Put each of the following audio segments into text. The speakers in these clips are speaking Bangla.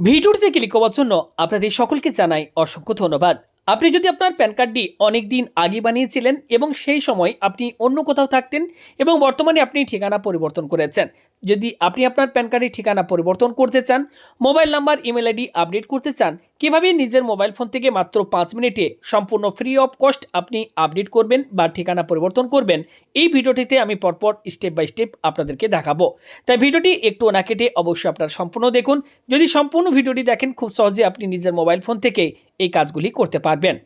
ভিডিওটিতে ক্লিক করার জন্য আপনাদের সকলকে জানাই অসংখ্য ধন্যবাদ। আপনি যদি আপনার প্যান কার্ডটি অনেক দিন আগে বানিয়েছিলেন এবং সেই সময় আপনি অন্য কোথাও থাকতেন এবং বর্তমানে আপনি ঠিকানা পরিবর্তন করেছেন যদি আপনি আপনার প্যান কার্ডের ঠিকানা পরিবর্তন করতে চান, mobile number, email ID update করতে চান, কীভাবে নিজের মোবাইল ফোন থেকে মাত্র পাঁচ মিনিটে সম্পূর্ণ ফ্রি অফ কস্ট আপনি আপডেট করবেন বা ঠিকানা পরিবর্তন করবেন, এই ভিডিওটিতে আমি পরপর স্টেপ বাই স্টেপ আপনাদেরকে দেখাবো। তাই ভিডিওটি একটু না কেটে অবশ্যই আপনারা সম্পূর্ণ দেখুন। যদি সম্পূর্ণ ভিডিওটি দেখেন, খুব সহজে আপনি নিজের মোবাইল ফোন থেকে এই কাজগুলি করতে পারবেন।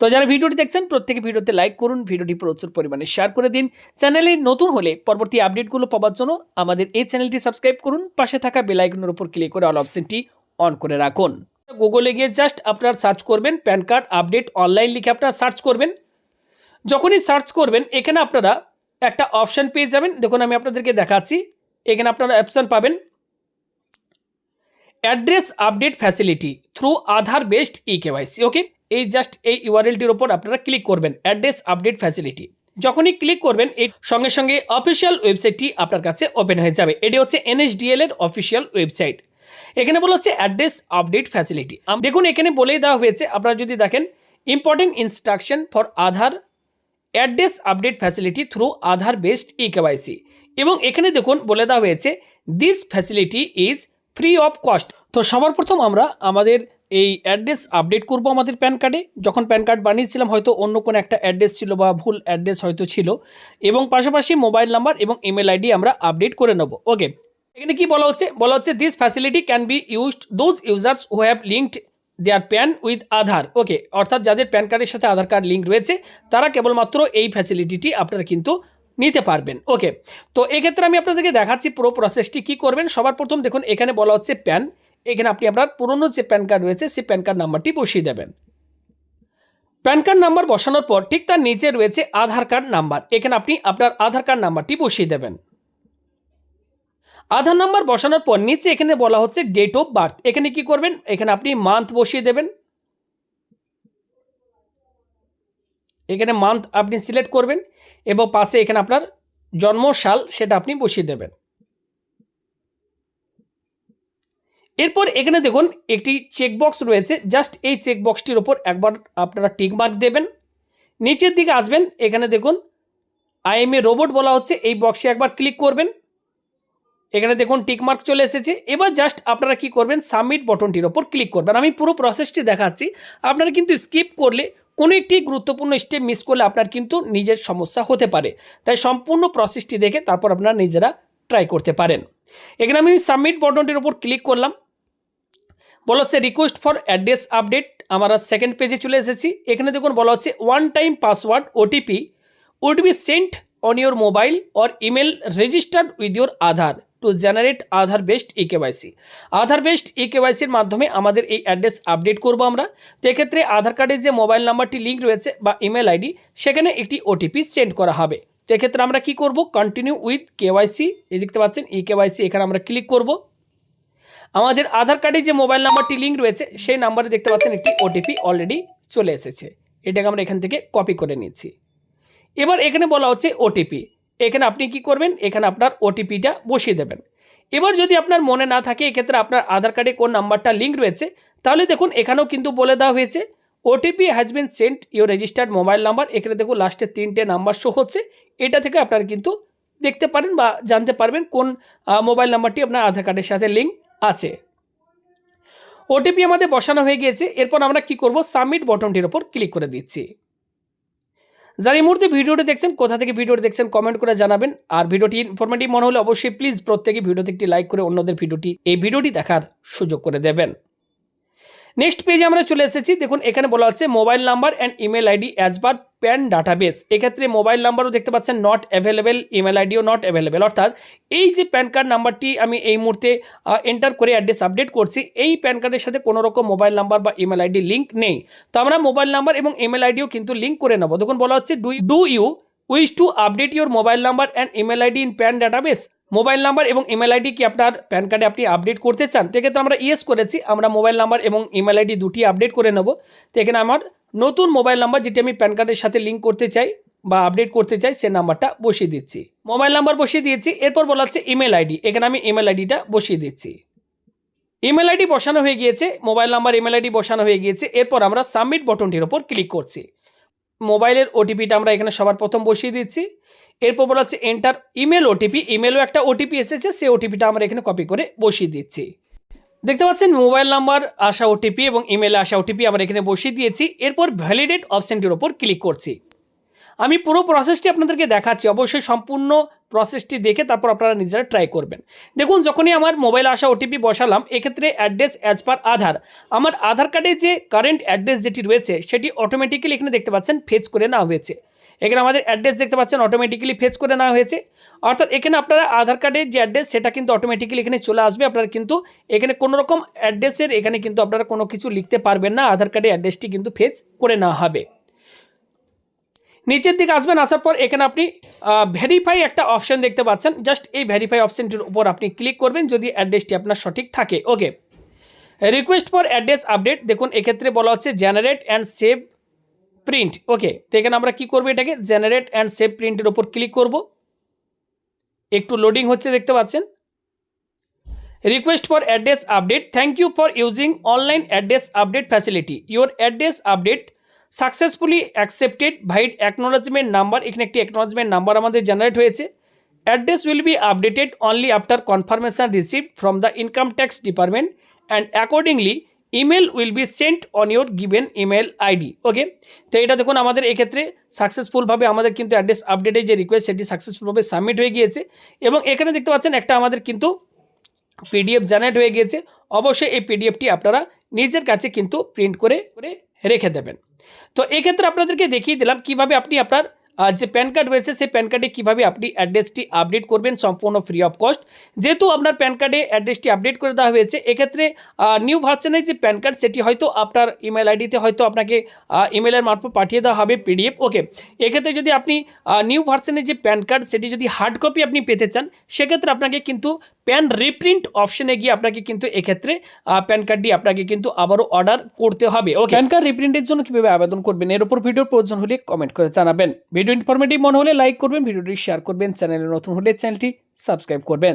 তো যারা ভিডিওটি দেখছেন, প্রত্যেকে ভিডিওতে লাইক করুন, ভিডিওটি প্রচুর পরিমাণে শেয়ার করে দিন। চ্যানেলে নতুন হলে পরবর্তী আপডেটগুলো পাওয়ার জন্য আমাদের এই চ্যানেলটি সাবস্ক্রাইব করুন, পাশে থাকা বেল আইকনের উপর ক্লিক করে অল অপশনটি অন করে রাখুন। গুগলে গিয়ে জাস্ট আপনার সার্চ করবেন প্যান কার্ড আপডেট অনলাইন লিখে আপনারা সার্চ করবেন। যখনই সার্চ করবেন, এখানে আপনারা একটা অপশান পেয়ে যাবেন। দেখুন, আমি আপনাদেরকে দেখাচ্ছি। এখানে আপনারা অপশান পাবেন address update facility through Aadhaar based e KYC okay এই জাস্ট এই ইউআরএলটির ওপর আপনারা ক্লিক করবেন অ্যাড্রেস আপডেট ফ্যাসিলিটি যখনই ক্লিক করবেন এই সঙ্গে সঙ্গে অফিসিয়াল ওয়েবসাইটটি আপনার কাছে ওপেন হয়ে যাবে। এটি হচ্ছে এনএসডিএল এর অফিসিয়াল ওয়েবসাইট এখানে বলা হচ্ছে অ্যাড্রেস আপডেট ফ্যাসিলিটি দেখুন, এখানে বলেই দেওয়া হয়েছে, আপনারা যদি দেখেন important instruction for Aadhaar address update facility through Aadhaar based e KYC এবং এখানে দেখুন, বলে দেওয়া হয়েছে this facility is free of cost তো সবার প্রথম আমরা আমাদের এই অ্যাড্রেস আপডেট করব আমাদের প্যান কার্ডে। যখন প্যান কার্ড বানিয়েছিলাম, হয়তো অন্য কোনো একটা অ্যাড্রেস ছিল বা ভুল অ্যাড্রেস হয়তো ছিল। এবং পাশাপাশি মোবাইল নাম্বার এবং ইমেল আইডি আমরা আপডেট করে নেব। ওকে, এখানে কি বলা হচ্ছে? বলা হচ্ছে this facility can be used those users who have linked their PAN with Aadhaar okay, অর্থাৎ যাদের প্যান কার্ডের সাথে আধার কার্ড লিঙ্ক রয়েছে, তারা কেবলমাত্র এই ফ্যাসিলিটিটি আপনারা কিন্তু নিতে পারবেন। ওকে, তো এক্ষেত্রে আমি আপনাদেরকে দেখাচ্ছি পুরো প্রসেসটি কী করবেন। সবার প্রথম দেখুন, এখানে বলা হচ্ছে প্যান এখানে আপনি আপনার পুরনো যে প্যান কার্ড রয়েছে, সেই প্যান কার্ড নাম্বারটি বসিয়ে দেবেন। প্যান কার্ড নাম্বার বসানোর পর ঠিক তার নিচে রয়েছে আধার কার্ড নাম্বার। এখানে আপনি আপনার আধার কার্ড নাম্বারটি বসিয়ে দেবেন। আধার নাম্বার বসানোর পর নিচে এখানে বলা হচ্ছে ডেট অফ বার্থ। এখানে কি করবেন? এখানে আপনি মান্থ বসিয়ে দেবেন। এখানে মান্থ আপনি সিলেক্ট করবেন এবং পাশে এখানে আপনার জন্ম সাল সেটা আপনি বসিয়ে দেবেন। এরপর এখানে দেখুন একটি চেকবক্স রয়েছে। জাস্ট এই চেকবক্সটির ওপর একবার আপনারা টিক মার্ক দেবেন। নিচের দিকে আসবেন, এখানে দেখুন আইএমএ রোবট বলা হচ্ছে। এই বক্সে একবার ক্লিক করবেন। এখানে দেখুন টিকমার্ক চলে এসেছে। এবার জাস্ট আপনারা কি করবেন সাবমিট বটনটির ওপর ক্লিক করবেন। আমি পুরো প্রসেসটি দেখাচ্ছি। আপনারা কিন্তু স্কিপ করলে কোনো একটি গুরুত্বপূর্ণ স্টেপ মিস করলে আপনার কিন্তু নিজের সমস্যা হতে পারে। তাই সম্পূর্ণ প্রসেসটি দেখে তারপর আপনারা নিজেরা ট্রাই করতে পারেন। এখানে আমি সাবমিট বটনটির ওপর ক্লিক করলাম। বলা হচ্ছে রিকোয়েস্ট ফর অ্যাড্রেস আপডেট আমরা সেকেন্ড পেজে চলে এসেছি। এখানে দেখুন বলা হচ্ছে one time password OTP would be sent on your mobile or email registered with your Aadhaar to generate Aadhaar based e KYC Aadhaar based e কেওয়াইসির মাধ্যমে আমাদের এই অ্যাড্রেস আপডেট করব আমরা। তো এক্ষেত্রে আধার কার্ডের যে মোবাইল নাম্বারটি লিঙ্ক রয়েছে বা ইমেল আইডি সেখানে একটি ওটিপি সেন্ড করা হবে। তো এক্ষেত্রে আমরা কি করব? কন্টিনিউ উইথ কেওয়াইসি এই দেখতে পাচ্ছেন ই কেওয়াইসি এখানে আমরা ক্লিক করব। আমাদের আধার কার্ডে যে মোবাইল নাম্বারটি লিঙ্ক রয়েছে, সেই নাম্বারে দেখতে পাচ্ছেন একটি ওটিপি অলরেডি চলে এসেছে। এটাকে আমরা এখান থেকে কপি করে নিচ্ছি। এবার এখানে বলা হচ্ছে ওটিপি এখানে আপনি কি করবেন? এখানে আপনার ওটিপিটা বসিয়ে দেবেন। এবার যদি আপনার মনে না থাকে, এক্ষেত্রে আপনার আধার কার্ডে কোন নাম্বারটা লিঙ্ক রয়েছে, তাহলে দেখুন এখানেও কিন্তু বলে দেওয়া হয়েছে OTP has been sent your registered mobile number এখানে দেখুন লাস্টে তিনটে নাম্বার শো হচ্ছে। এটা থেকে আপনারা কিন্তু দেখতে পারেন বা জানতে পারবেন কোন মোবাইল নাম্বারটি আপনার আধার কার্ডের সাথে লিঙ্ক আছে। ওটিপি আমাদের বসানো হয়ে গিয়েছে। এরপর আমরা কি করব? সাবমিট বটনটির ওপর ক্লিক করে দিচ্ছি। যারা এই মুহূর্তে ভিডিওটি দেখছেন, কোথা থেকে ভিডিওটি দেখছেন কমেন্ট করে জানাবেন। আর ভিডিওটি ইনফরমেটিভ মনে হলে অবশ্যই প্লিজ প্রত্যেকে ভিডিওতে একটি লাইক করে অন্যদের ভিডিওটি, এই ভিডিওটি দেখার সুযোগ করে দেবেন। নেক্সট পেজে আমরা চলে এসেছি। দেখুন, এখানে বলা হচ্ছে mobile number and email ID as per PAN database এক্ষেত্রে মোবাইল নাম্বারও দেখতে পাচ্ছেন নট অ্যাভেলেবেল ইমেল আইডিও নট অ্যাভেলেবেল অর্থাৎ এই যে প্যান কার্ড নাম্বারটি আমি এই মুহূর্তে এন্টার করে অ্যাড্রেস আপডেট করছি, এই প্যান কার্ডের সাথে কোনো রকম মোবাইল নাম্বার বা ইমেল আইডি লিঙ্ক নেই। তো আমরা মোবাইল নাম্বার এবং ইমেল আইডিও কিন্তু লিঙ্ক করে নেব। দেখুন, বলা হচ্ছে do do you wish to update your mobile number and email ID in PAN database mobile number এবং ইমেল আইডি কি আপনার প্যান কার্ডে আপনি আপডেট করতে চান? সেক্ষেত্রে আমরা ইয়েস করেছি, আমরা মোবাইল নাম্বার এবং ইমেল আইডি দুটি আপডেট করে নেব। তো এখানে আমার নতুন মোবাইল নাম্বার, যেটি আমি প্যান কার্ডের সাথে লিঙ্ক করতে চাই বা আপডেট করতে চাই, সে নাম্বারটা বসিয়ে দিচ্ছি। মোবাইল নাম্বার বসিয়ে দিয়েছি, এরপর বলা হচ্ছে ইমেল আইডি। এখানে আমি ইমেল আইডিটা বসিয়ে দিচ্ছি। ইমেল আইডি বসানো হয়ে গিয়েছে, মোবাইল নাম্বার, ইমেল আইডি বসানো হয়ে গিয়েছে, এরপর আমরা সাবমিট বটনটির ওপর ক্লিক করছি। মোবাইলের ওটিপিটা আমরা এখানে সবার প্রথম বসিয়ে দিচ্ছি। এরপর বলা হচ্ছে এন্টার ইমেল ওটিপি ইমেলও একটা ওটিপি এসেছে, সেই ওটিপিটা আমরা এখানে কপি করে বসিয়ে দিচ্ছি। দেখতে পাচ্ছেন মোবাইল নাম্বার আসা ওটিপি এবং ইমেলে আসা ওটিপি আমরা এখানে বসিয়ে দিয়েছি। এরপর ভ্যালিডেট অপশানটির ওপর ক্লিক করছি। আমি পুরো প্রসেসটি আপনাদেরকে দেখাচ্ছি। অবশ্যই সম্পূর্ণ প্রসেসটি দেখে তারপর আপনারা নিজেরা ট্রাই করবেন। দেখুন, যখনই আমার মোবাইলে আসা ওটিপি বসালাম, এক্ষেত্রে অ্যাড্রেস অ্যাজ পার আধার আমার আধার কার্ডে যে কারেন্ট অ্যাড্রেস যেটি রয়েছে, সেটি অটোমেটিক্যালি এখানে দেখতে পাচ্ছেন ফেচ করে নেওয়া হয়েছে। এখানে আমাদের অ্যাড্রেস দেখতে পাচ্ছেন অটোমেটিক্যালি ফেস করে নেওয়া হয়েছে। অর্থাৎ এখানে আপনারা আধার কার্ডের যে অ্যাড্রেস, সেটা কিন্তু অটোমেটিক্যালি এখানে চলে আসবে। আপনারা কিন্তু এখানে কোনো রকম অ্যাড্রেসের এখানে কিন্তু আপনারা কোনো কিছু লিখতে পারবেন না। আধার কার্ডের অ্যাড্রেসটি কিন্তু ফেস করে নেওয়া হবে। নিচের দিকে আসবেন, আসার পর এখানে আপনি ভেরিফাই একটা অপশন দেখতে পাচ্ছেন। জাস্ট এই ভেরিফাই অপশনটির উপর আপনি ক্লিক করবেন, যদি অ্যাড্রেসটি আপনার সঠিক থাকে। Okay request for address update দেখুন, এক্ষেত্রে বলা হচ্ছে generate and save print okay তো এখানে আমরা কী করব এটাকে? জেনারেট অ্যান্ড সেভ প্রিন্টের ওপর ক্লিক করব। একটু লোডিং হচ্ছে, দেখতে পাচ্ছেন? Request for address update thank you for using online address update facility your address update successfully accepted vide acknowledgement number এখানে একটি অ্যাকনোলজমেন্ট নাম্বার আমাদের জেনারেট হয়েছে। Address will be updated only after confirmation received from the income tax department and accordingly email will be sent on your given email ID okay তো এটা দেখুন আমাদের এক্ষেত্রে সাকসেসফুলভাবে আমাদের কিন্তু অ্যাড্রেস আপডেটের যে রিকোয়েস্ট সেটি সাকসেসফুলভাবে সাবমিট হয়ে গিয়েছে। এবং এখানে দেখতে পাচ্ছেন একটা আমাদের কিন্তু পিডিএফ জেনারেট হয়ে গিয়েছে। অবশ্যই এই পিডিএফটি আপনারা নিজের কাছে কিন্তু প্রিন্ট করে করে রেখে দেবেন। তো এক্ষেত্রে আপনাদেরকে দেখিয়ে দিলাম কীভাবে আপনি আপনার যে প্যান কার্ড রয়েছে, সেই প্যান কার্ডে কীভাবে আপনি অ্যাড্রেসটি আপডেট করবেন সম্পূর্ণ ফ্রি অফ কস্ট যেহেতু আপনার প্যান কার্ডে অ্যাড্রেসটি আপডেট করে দেওয়া হয়েছে, এক্ষেত্রে নিউ ভার্সনের যে প্যান কার্ড, সেটি হয়তো আপনার ইমেল আইডিতে হয়তো আপনাকে ইমেলের মারফত পাঠিয়ে দেওয়া হবে পিডিএফ ওকে এক্ষেত্রে যদি আপনি নিউ ভার্সনের যে প্যান কার্ড, সেটি যদি হার্ড কপি আপনি পেতে চান, সেক্ষেত্রে আপনাকে কিন্তু প্যান রিপ্রিন্ট অপশনে গিয়ে আপনাকে কিন্তু এক্ষেত্রে প্যান কার্ডটি আপনাকে কিন্তু আবারও অর্ডার করতে হবে। ও প্যান কার্ড রিপ্রিন্টের জন্য কীভাবে আবেদন করবেন, এর উপর ভিডিওর প্রয়োজন হলে কমেন্ট করে জানাবেন। ভিডিও ইনফরমেটিভ মনে হলে লাইক করবেন, ভিডিওটি শেয়ার করবেন, চ্যানেলে নতুন হলে চ্যানেলটি সাবস্ক্রাইব করবেন।